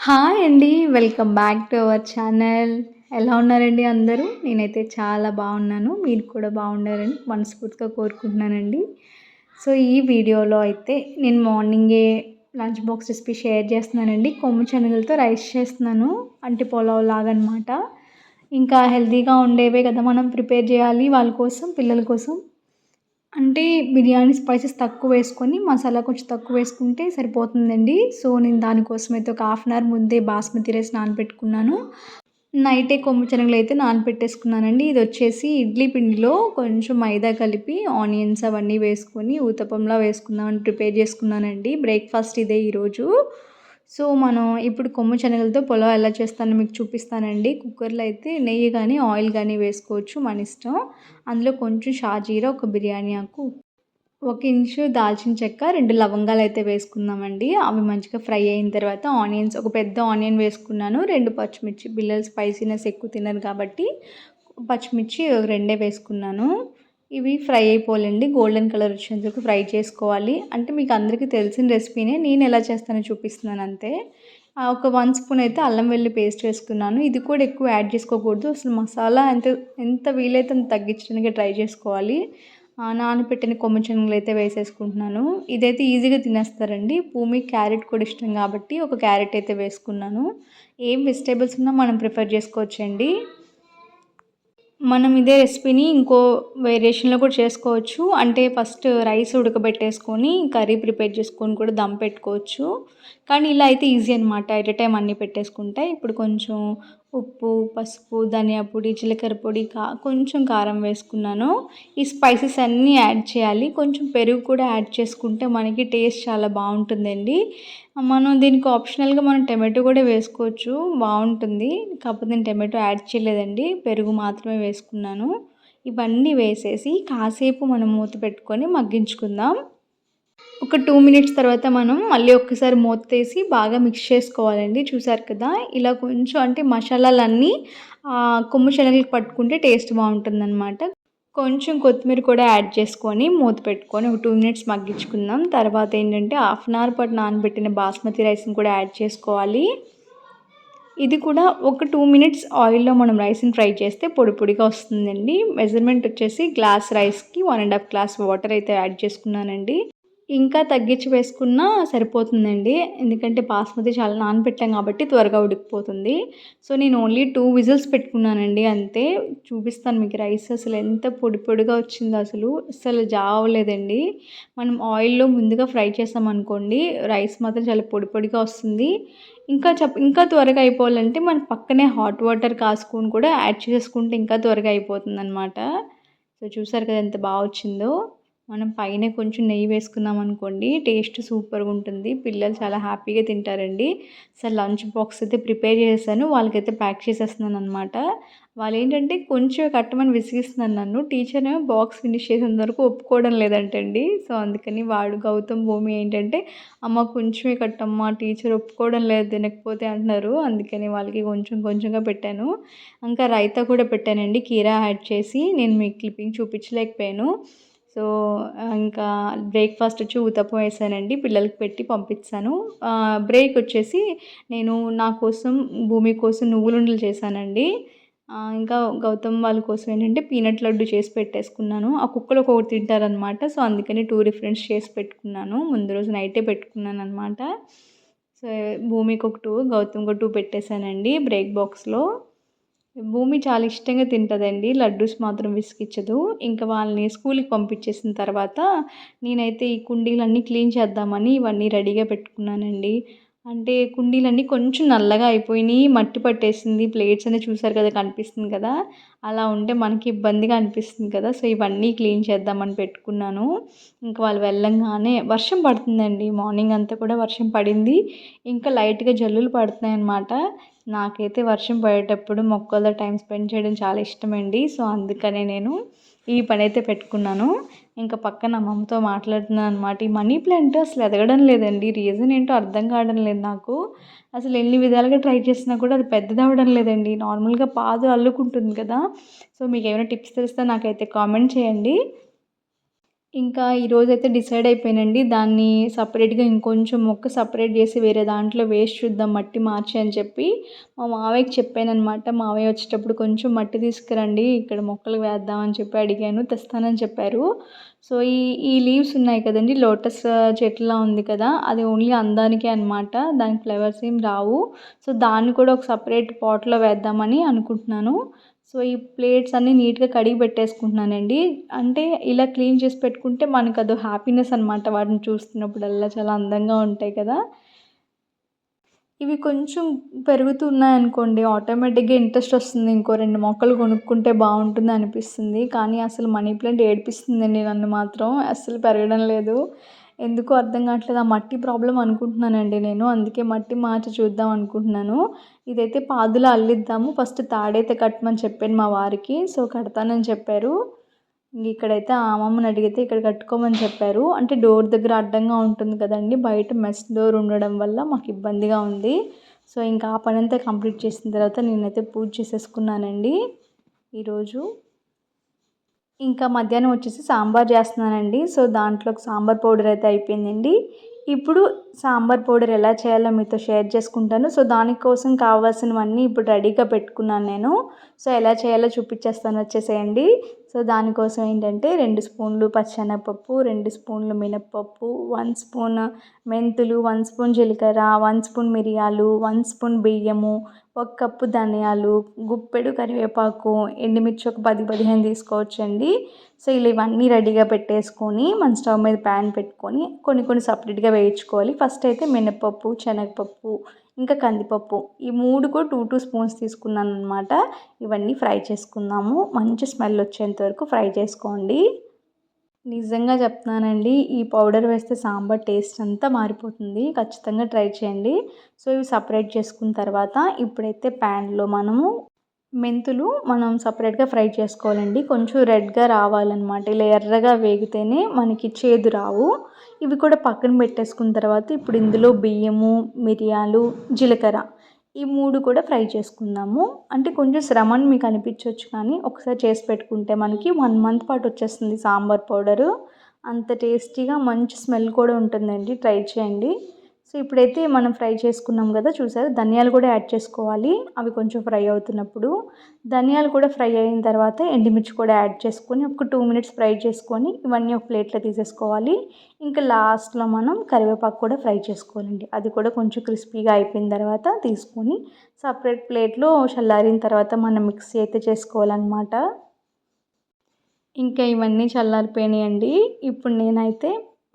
Hi అండి welcome back to our channel. ఎలా ఉన్నారండి అందరూ? నేనైతే చాలా బాగున్నాను. మీరు కూడా బాగున్నారని మనస్ఫూర్తిగా కోరుకుంటున్నానండి. సో ఈ వీడియోలో అయితే నేను మార్నింగే లంచ్ బాక్స్ రెసిపీ షేర్ చేస్తున్నానండి. కొమ్ము శనగలతో రైస్ చేస్తున్నాను. అంటే పొలావ్ లాగా ఇంకా హెల్తీగా ఉండేవే కదా మనం ప్రిపేర్ చేయాలి వాళ్ళ కోసం పిల్లల కోసం. అంటే బిర్యానీ స్పైసెస్ తక్కువ వేసుకొని మసాలా కొంచెం తక్కువ వేసుకుంటే సరిపోతుందండి. సో నేను దానికోసం అయితే ఒక హాఫ్ అన్ అవర్ ముందే బాస్మతి రైస్ నానబెట్టుకున్నాను. నైటే కొమ్ము శనగలు అయితే నానపెట్టేసుకున్నానండి ఇది వచ్చేసి ఇడ్లీ పిండిలో కొంచెం మైదా కలిపి ఆనియన్స్ అవన్నీ వేసుకొని ఊతపంలా వేసుకుందామని ప్రిపేర్ చేసుకున్నానండి. బ్రేక్ఫాస్ట్ ఇదే ఈరోజు. సో మనం ఇప్పుడు కొమ్ము శనగలతో పులావ్ ఎలా చేస్తానో మీకు చూపిస్తానండి. కుక్కర్లో అయితే నెయ్యి కానీ ఆయిల్ కానీ వేసుకోవచ్చు మన ఇష్టం. అందులో కొంచెం షాజీరా ఒక బిర్యానీ ఆకు ఒక ఇంచు దాల్చిన చెక్క రెండు లవంగాలు అయితే వేసుకుందామండి. అవి మంచిగా ఫ్రై అయిన తర్వాత ఆనియన్స్ ఒక పెద్ద ఆనియన్ వేసుకున్నాను. రెండు పచ్చిమిర్చి పిల్లలు స్పైసీనెస్ ఎక్కువ తినరు కాబట్టి పచ్చిమిర్చి రెండే వేసుకున్నాను. ఇవి ఫ్రై అయిపోవాలండి. గోల్డెన్ కలర్ వచ్చేందుకు ఫ్రై చేసుకోవాలి. అంటే మీకు అందరికీ తెలిసిన రెసిపీనే. నేను ఎలా చేస్తానో చూపిస్తున్నాను అంతే. ఒక వన్ స్పూన్ అయితే అల్లం వెల్లి పేస్ట్ వేసుకున్నాను. ఇది కూడా ఎక్కువ యాడ్ చేసుకోకూడదు. అసలు మసాలా ఎంత ఎంత వీలైతే అంత తగ్గించడానికి ట్రై చేసుకోవాలి. నానబెట్టిన కొమ్మ శనగలు అయితే వేసేసుకుంటున్నాను. ఇదైతే ఈజీగా తినేస్తారండి. భూమి క్యారెట్ కూడా ఇష్టం కాబట్టి ఒక క్యారెట్ అయితే వేసుకున్నాను. ఏం వెజిటేబుల్స్ ఉన్నా మనం ప్రిఫర్ చేసుకోవచ్చండి. మనం ఇదే రెసిపీని ఇంకో వేరియేషన్లో కూడా చేసుకోవచ్చు. అంటే ఫస్ట్ రైస్ ఉడకబెట్టేసుకొని కర్రీ ప్రిపేర్ చేసుకొని కూడా దమ్ పెట్టుకోవచ్చు. కానీ ఇలా అయితే ఈజీ అనమాట ఎట్ టైం అన్నీ పెట్టేసుకుంటే ఇప్పుడు కొంచెం ఉప్పు పసుపు ధనియా పొడి జీలకర్ర పొడి కా కొంచెం కారం వేసుకున్నాను. ఈ స్పైసెస్ అన్నీ యాడ్ చేయాలి. కొంచెం పెరుగు కూడా యాడ్ చేసుకుంటే మనకి టేస్ట్ చాలా బాగుంటుందండి. మనం దీనికి ఆప్షనల్గా మనం టమాటో కూడా వేసుకోవచ్చు. బాగుంటుంది. కాకపోతే నేను టమాటో యాడ్ చేయలేదండి. పెరుగు మాత్రమే వేసుకున్నాను. ఇవన్నీ వేసేసి కాసేపు మనం మూత పెట్టుకొని మగ్గించుకుందాం. ఒక టూ మినిట్స్ తర్వాత మనం మళ్ళీ ఒక్కసారి మూత బాగా మిక్స్ చేసుకోవాలండి. చూసారు కదా? ఇలా కొంచెం అంటే మసాలాలన్నీ కొమ్ము శనగలకు పట్టుకుంటే టేస్ట్ బాగుంటుందన్నమాట. కొంచెం కొత్తిమీర కూడా యాడ్ చేసుకొని మూత పెట్టుకొని ఒక టూ మినిట్స్ మగ్గించుకుందాం. తర్వాత ఏంటంటే హాఫ్ అన్ అవర్ పాటు నానబెట్టిన బాస్మతి రైస్ని కూడా యాడ్ చేసుకోవాలి. ఇది కూడా ఒక టూ మినిట్స్ ఆయిల్లో మనం రైస్ని ఫ్రై చేస్తే పొడి పొడిగా వస్తుందండి. మెజర్మెంట్ వచ్చేసి గ్లాస్ రైస్కి one and half glass water అయితే యాడ్ చేసుకున్నానండి. ఇంకా తగ్గించి వేసుకున్నా సరిపోతుందండి. ఎందుకంటే బాస్మతి చాలా నానబెట్టాం కాబట్టి త్వరగా ఉడికిపోతుంది. సో నేను ఓన్లీ టూ విజిల్స్ పెట్టుకున్నానండి అంతే. చూపిస్తాను మీకు రైస్ అసలు ఎంత పొడి పొడిగా వచ్చిందో అసలు. అసలు జావలేదండి. మనం ఆయిల్లో ముందుగా ఫ్రై చేసామనుకోండి రైస్ మాత్రం చాలా పొడి పొడిగా వస్తుంది. ఇంకా చెప్ ఇంకా త్వరగా అయిపోవాలంటే మనం పక్కనే హాట్ వాటర్ కాసుకొని కూడా యాడ్ చేసుకుంటే ఇంకా త్వరగా అయిపోతుంది అనమాట సో చూసారు కదా ఎంత బాగా వచ్చిందో. మనం పైన కొంచెం నెయ్యి వేసుకున్నాం అనుకోండి టేస్ట్ సూపర్గా ఉంటుంది. పిల్లలు చాలా హ్యాపీగా తింటారండి. సార్ లంచ్ బాక్స్ అయితే ప్రిపేర్ చేశాను. వాళ్ళకైతే ప్యాక్ చేసేస్తున్నాను అనమాట వాళ్ళు ఏంటంటే కొంచెం కట్టమని విసిగిస్తున్నాను నన్ను. టీచర్ బాక్స్ ఫినిష్ చేసేంత వరకు ఒప్పుకోవడం లేదంటండి. సో అందుకని వాడు గౌతమ్ భూమి ఏంటంటే అమ్మ కొంచెమే కట్టమ్మా టీచర్ ఒప్పుకోవడం లేదు తినకపోతే అంటున్నారు. అందుకని వాళ్ళకి కొంచెం కొంచెంగా పెట్టాను. ఇంకా రైతా కూడా పెట్టానండి. కీరా యాడ్ చేసి నేను మీకు క్లిప్పింగ్ చూపించలేకపోయాను. సో ఇంకా బ్రేక్ఫాస్ట్ వచ్చి ఊతప్పం వేసానండి. పిల్లలకి పెట్టి పంపించాను బ్రేక్ వచ్చేసి నేను నా కోసం భూమి కోసం నువ్వులుండలు చేశానండి. ఇంకా గౌతమ్ వాళ్ళ కోసం ఏంటంటే పీనట్ లడ్డు చేసి పెట్టేసుకున్నాను. ఆ కుక్కలు ఒకటి తింటారనమాట సో అందుకని టూ రిఫరెన్స్ చేసి పెట్టుకున్నాను. ముందు రోజు నైటే పెట్టుకున్నాను అనమాట సో భూమికి ఒక టూ గౌతమ్కి ఒక టూ పెట్టేశానండి బ్రేక్ బాక్స్లో. భూమి చాలా ఇష్టంగా తింటుందండి. లడ్డూస్ మాత్రం విసిగించదు ఇంకా వాళ్ళని స్కూల్కి పంపించేసిన తర్వాత నేనైతే ఈ కుండీలన్నీ క్లీన్ చేద్దామని ఇవన్నీ రెడీగా పెట్టుకున్నానండి. అంటే కుండీలన్నీ కొంచెం నల్లగా అయిపోయినాయి మట్టి పట్టేసింది ప్లేట్స్ అనేది చూసారు కదా కనిపిస్తుంది కదా. అలా ఉంటే మనకి ఇబ్బందిగా అనిపిస్తుంది కదా. సో ఇవన్నీ క్లీన్ చేద్దామని పెట్టుకున్నాను. ఇంకా వాళ్ళు వెళ్ళంగానే వర్షం పడుతుందండి. మార్నింగ్ అంతా కూడా వర్షం పడింది. ఇంకా లైట్గా జల్లులు పడుతున్నాయి అన్నమాట నాకైతే వర్షం పడేటప్పుడు మొక్కలతో టైం స్పెండ్ చేయడం చాలా ఇష్టమండి. సో అందుకనే నేను ఈ పని అయితే పెట్టుకున్నాను. ఇంకా పక్కన అమ్మమ్మతో మాట్లాడుతున్నాను అనమాట ఈ మనీ ప్లాంట్ అసలు ఎదగడం లేదండి. రీజన్ ఏంటో అర్థం కావడం లేదు నాకు. అసలు ఎన్ని విధాలుగా ట్రై చేసినా కూడా అది పెద్దది అవ్వడం లేదండి. నార్మల్గా పాదు అల్లుకుంటుంది కదా. సో మీకు ఏమైనా టిప్స్ తెలిస్తే నాకైతే కామెంట్ చేయండి. ఇంకా ఈరోజైతే డిసైడ్ అయిపోయానండి దాన్ని సపరేట్గా ఇంకొంచెం మొక్క సపరేట్ చేసి వేరే దాంట్లో వేస్ట్ చూద్దాం మట్టి మార్చి అని చెప్పి మా మావయ్యకి చెప్పానమాట మావయ్య వచ్చేటప్పుడు కొంచెం మట్టి తీసుకురండి ఇక్కడ మొక్కలు వేద్దామని చెప్పి అడిగాను తెస్తానని చెప్పారు. సో ఈ ఈ లీవ్స్ ఉన్నాయి కదండి లోటస్ చెట్లా ఉంది కదా అది ఓన్లీ అందానికే అనమాట దాని ఫ్లవర్స్ ఏం రావు. సో దాన్ని కూడా ఒక సపరేట్ పాట్లో వేద్దామని అనుకుంటున్నాను. సో ఈ ప్లేట్స్ అన్నీ నీట్గా కడిగి పెట్టేసుకుంటున్నానండి. అంటే ఇలా క్లీన్ చేసి పెట్టుకుంటే మనకు అదో హ్యాపీనెస్ అనమాట వాటిని చూస్తున్నప్పుడల్లా. చాలా అందంగా ఉంటాయి కదా. ఇవి కొంచెం పెరుగుతున్నాయనుకోండి ఆటోమేటిక్గా ఇంట్రెస్ట్ వస్తుంది. ఇంకో రెండు మొక్కలు కొనుక్కుంటే బాగుంటుంది అనిపిస్తుంది. కానీ అసలు మనీ ప్లాంట్ ఏడిపిస్తుందండి నన్ను మాత్రం. అస్సలు పెరగడం లేదు. ఎందుకో అర్థం కావట్లేదు. ఆ మట్టి ప్రాబ్లం అనుకుంటున్నానండి నేను. అందుకే మట్టి మార్చి చూద్దాం అనుకుంటున్నాను. ఇదైతే పాదులో అల్లిద్దాము. ఫస్ట్ తాడైతే కట్టమని చెప్పాను మా వారికి. సో కడతానని చెప్పారు. ఇక్కడైతే ఆ అమ్మమ్మని అడిగితే ఇక్కడ కట్టుకోమని చెప్పారు. అంటే డోర్ దగ్గర అడ్డంగా ఉంటుంది కదండి. బయట మెస్ డోర్ ఉండడం వల్ల మాకు ఇబ్బందిగా ఉంది. సో ఇంకా ఆ పని అంతా కంప్లీట్ చేసిన తర్వాత నేనైతే పూజ చేసేసుకున్నానండి. ఈరోజు ఇంకా మధ్యాహ్నం వచ్చేసి సాంబార్ చేస్తున్నానండి. సో దాంట్లో సాంబార్ పౌడర్ అయితే అయిపోయిందండి. ఇప్పుడు సాంబార్ పౌడర్ ఎలా చేయాలో మీతో షేర్ చేసుకుంటాను. సో దానికోసం కావాల్సినవన్నీ ఇప్పుడు రెడీగా పెట్టుకున్నాను నేను. సో ఎలా చేయాలో చూపించేస్తాను వచ్చేసేయండి. సో దానికోసం ఏంటంటే రెండు స్పూన్లు పచ్చెనగపప్పు రెండు స్పూన్లు మినప్పప్పు వన్ స్పూన్ మెంతులు వన్ స్పూన్ జీలకర్ర వన్ స్పూన్ మిరియాలు వన్ స్పూన్ బియ్యము ఒక కప్పు ధనియాలు గుప్పెడు కరివేపాకు ఎండుమిర్చి ఒక పది పదిహేను తీసుకోవచ్చండి. సో ఇలా ఇవన్నీ రెడీగా పెట్టేసుకొని మన స్టవ్ మీద ప్యాన్ పెట్టుకొని కొన్ని కొన్ని సపరేట్గా వేయించుకోవాలి. ఫస్ట్ అయితే మినపప్పు శనగపప్పు ఇంకా కందిపప్పు. ఈ మూడు కూడా టూ టూ స్పూన్స్ తీసుకున్నాను అనమాట ఇవన్నీ ఫ్రై చేసుకుందాము. మంచి స్మెల్ వచ్చేంత వరకు ఫ్రై చేసుకోండి. నిజంగా చెప్తున్నానండి ఈ పౌడర్ వేస్తే సాంబార్ టేస్ట్ అంతా మారిపోతుంది. ఖచ్చితంగా ట్రై చేయండి. సో ఇవి సపరేట్ చేసుకున్న తర్వాత ఇప్పుడైతే ప్యాన్లో మనము మెంతులు మనం సపరేట్గా ఫ్రై చేసుకోవాలండి. కొంచెం రెడ్గా రావాలన్నమాట. ఇలా ఎర్రగా వేగితేనే మనకి చేదు రావు. ఇవి కూడా పక్కన పెట్టేసుకున్న తర్వాత ఇప్పుడు ఇందులో బియ్యము మిరియాలు జీలకర్ర ఈ మూడు కూడా ఫ్రై చేసుకుందాము. అంటే కొంచెం శ్రమ అని మీకు అనిపించవచ్చు కానీ ఒకసారి చేసి పెట్టుకుంటే మనకి వన్ మంత్ పాటు వచ్చేస్తుంది సాంబార్ పౌడరు. అంత టేస్టీగా మంచి స్మెల్ కూడా ఉంటుందండి. ట్రై చేయండి. సో ఇప్పుడైతే మనం ఫ్రై చేసుకున్నాం కదా చూసారు? ధనియాలు కూడా యాడ్ చేసుకోవాలి. అవి కొంచెం ఫ్రై అవుతున్నప్పుడు ధనియాలు కూడా ఫ్రై అయిన తర్వాత ఎండుమిర్చి కూడా యాడ్ చేసుకొని ఒక టూ మినిట్స్ ఫ్రై చేసుకొని ఇవన్నీ ఒక ప్లేట్లో తీసేసుకోవాలి. ఇంకా లాస్ట్లో మనం కరివేపాకు కూడా ఫ్రై చేసుకోవాలండి. అది కూడా కొంచెం క్రిస్పీగా అయిపోయిన తర్వాత తీసుకొని సపరేట్ ప్లేట్లో చల్లారిన తర్వాత మనం మిక్సీ అయితే చేసుకోవాలన్నమాట. ఇంకా ఇవన్నీ చల్లారిపోయినాయండి. ఇప్పుడు నేనైతే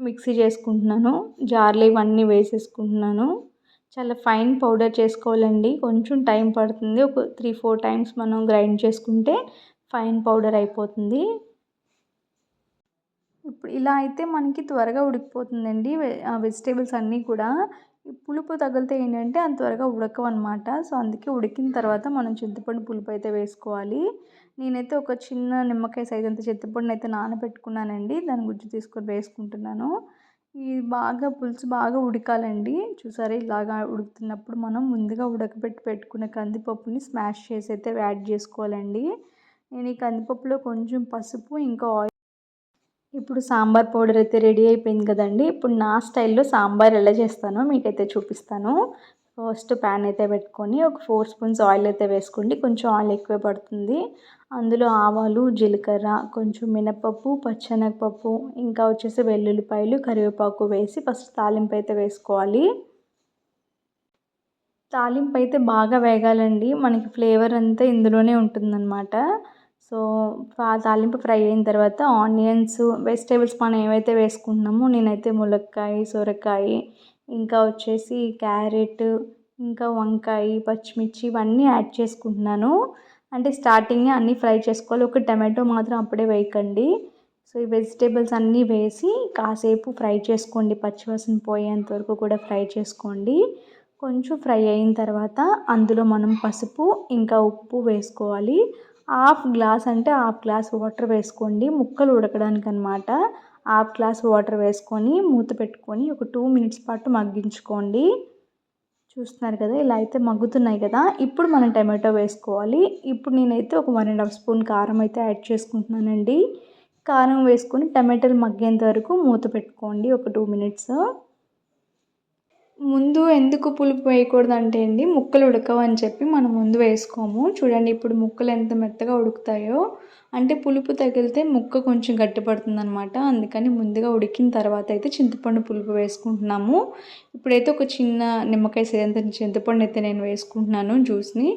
మిక్సీ చేసుకుంటున్నాను. జార్లో ఇవన్నీ వేసేసుకుంటున్నాను. చాలా ఫైన్ పౌడర్ చేసుకోవాలండి. కొంచెం టైం పడుతుంది. ఒక త్రీ ఫోర్ టైమ్స్ మనం గ్రైండ్ చేసుకుంటే ఫైన్ పౌడర్ అయిపోతుంది. ఇప్పుడు ఇలా అయితే మనకి త్వరగా ఉడికిపోతుందండి. వెజిటేబుల్స్ అన్నీ కూడా. ఈ పులుపు తగిలితే ఏంటంటే అంత త్వరగా ఉడకవు అనమాట సో అందుకే ఉడికిన తర్వాత మనం చింతపండు పులుపు అయితే వేసుకోవాలి. నేనైతే ఒక చిన్న నిమ్మకాయ సైజ్ అంత చింతపండుని అయితే నానబెట్టుకున్నానండి. దాని గుజ్జు తీసుకొని వేసుకుంటున్నాను. ఇది బాగా పులుసు బాగా ఉడకాలండి. చూసారా ఇలాగా ఉడుకుతున్నప్పుడు మనం ముందుగా ఉడకబెట్టి పెట్టుకున్న కందిపప్పుని స్మాష్ చేసి అయితే యాడ్ చేసుకోవాలండి. నేను ఈ కందిపప్పులో కొంచెం పసుపు ఇంకా ఆయిల్ ఇప్పుడు సాంబార్ పౌడర్ అయితే రెడీ అయిపోయింది కదండి. ఇప్పుడు నా స్టైల్లో సాంబార్ ఎలా చేస్తానో మీకైతే చూపిస్తాను. ఫస్ట్ ప్యాన్ అయితే పెట్టుకొని ఒక ఫోర్ స్పూన్స్ ఆయిల్ అయితే వేసుకోండి. కొంచెం ఆయిల్ ఎక్కువ పడుతుంది. అందులో ఆవాలు జీలకర్ర కొంచెం మినపప్పు పచ్చెనగపప్పు ఇంకా వచ్చేసి వెల్లుల్లిపాయలు కరివేపాకు వేసి ఫస్ట్ తాలింపు అయితే వేసుకోవాలి. తాలింపు అయితే బాగా వేగాలండి. మనకి ఫ్లేవర్ అంతా ఇందులోనే ఉంటుందన్నమాట. సో తాలింపు ఫ్రై అయిన తర్వాత ఆనియన్స్ వెజిటేబుల్స్ మనం ఏవైతే వేసుకుంటున్నామో నేనైతే ములక్కాయ సొరకాయ ఇంకా వచ్చేసి క్యారెట్ ఇంకా వంకాయ పచ్చిమిర్చి ఇవన్నీ యాడ్ చేసుకుంటున్నాను. అంటే స్టార్టింగే అన్నీ ఫ్రై చేసుకోవాలి. ఒక టమాటో మాత్రం అప్పుడే వేయకండి. సో ఈ వెజిటేబుల్స్ అన్నీ వేసి కాసేపు ఫ్రై చేసుకోండి. పచ్చివాసన పోయేంత వరకు కూడా ఫ్రై చేసుకోండి. కొంచెం ఫ్రై అయిన తర్వాత అందులో మనం పసుపు ఇంకా ఉప్పు వేసుకోవాలి. హాఫ్ గ్లాస్ అంటే హాఫ్ గ్లాస్ వాటర్ వేసుకోండి. ముక్కలు ఉడకడానికి అనమాట హాఫ్ గ్లాస్ వాటర్ వేసుకొని మూత పెట్టుకొని ఒక టూ మినిట్స్ పాటు మగ్గించుకోండి. చూస్తున్నారు కదా ఇలా అయితే మగ్గుతున్నాయి కదా. ఇప్పుడు మనం టమాటో వేసుకోవాలి. ఇప్పుడు నేనైతే ఒక వన్ అండ్ హాఫ్ స్పూన్ కారం అయితే యాడ్ చేసుకుంటున్నానండి. కారం వేసుకొని టమాటాలు మగ్గేంత వరకు మూత పెట్టుకోండి. ఒక టూ మినిట్స్. ముందు ఎందుకు పులుపు వేయకూడదు అంటే అండి ముక్కలు ఉడకవని చెప్పి మనం ముందు వేసుకోము. చూడండి ఇప్పుడు ముక్కలు ఎంత మెత్తగా ఉడుకుతాయో. అంటే పులుపు తగిలితే ముక్క కొంచెం గట్టిపడుతుంది అనమాట అందుకని ముందుగా ఉడికిన తర్వాత అయితే చింతపండు పులుపు వేసుకుంటున్నాము. ఇప్పుడైతే ఒక చిన్న నిమ్మకాయ సేంత చింతపండు అయితే నేను వేసుకుంటున్నాను జ్యూస్ని.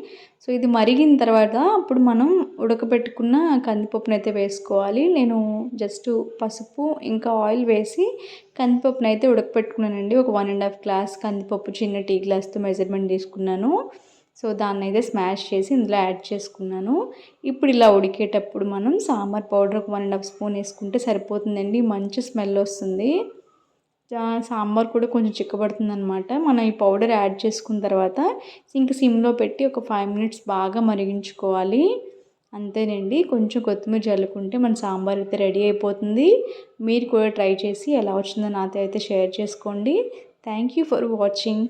సో ఇది మరిగిన తర్వాత అప్పుడు మనం ఉడకబెట్టుకున్న కందిపప్పును అయితే వేసుకోవాలి. నేను జస్ట్ పసుపు ఇంకా ఆయిల్ వేసి కందిపప్పును అయితే ఉడకపెట్టుకున్నానండి ఒక వన్ అండ్ హాఫ్ గ్లాస్ కందిపప్పు చిన్న టీ గ్లాస్తో మెజర్మెంట్ తీసుకున్నాను. సో దాన్ని అయితే స్మాష్ చేసి ఇందులో యాడ్ చేసుకున్నాను. ఇప్పుడు ఇలా ఉడికేటప్పుడు మనం సాంబార్ పౌడర్ ఒక వన్ అండ్ హాఫ్ స్పూన్ వేసుకుంటే సరిపోతుందండి. మంచి స్మెల్ వస్తుంది. సాంబార్ కూడా కొంచెం చిక్కబడుతుంది అనమాట మనం ఈ పౌడర్ యాడ్ చేసుకున్న తర్వాత ఇంక సిమ్లో పెట్టి ఒక ఫైవ్ మినిట్స్ బాగా మరిగించుకోవాలి. అంతేనండి. కొంచెం కొత్తిమీర చల్లుకుంటే మన సాంబార్ అయితే రెడీ అయిపోతుంది. మీరు కూడా ట్రై చేసి ఎలా వచ్చిందో నాతో అయితే షేర్ చేసుకోండి. Thank you for watching.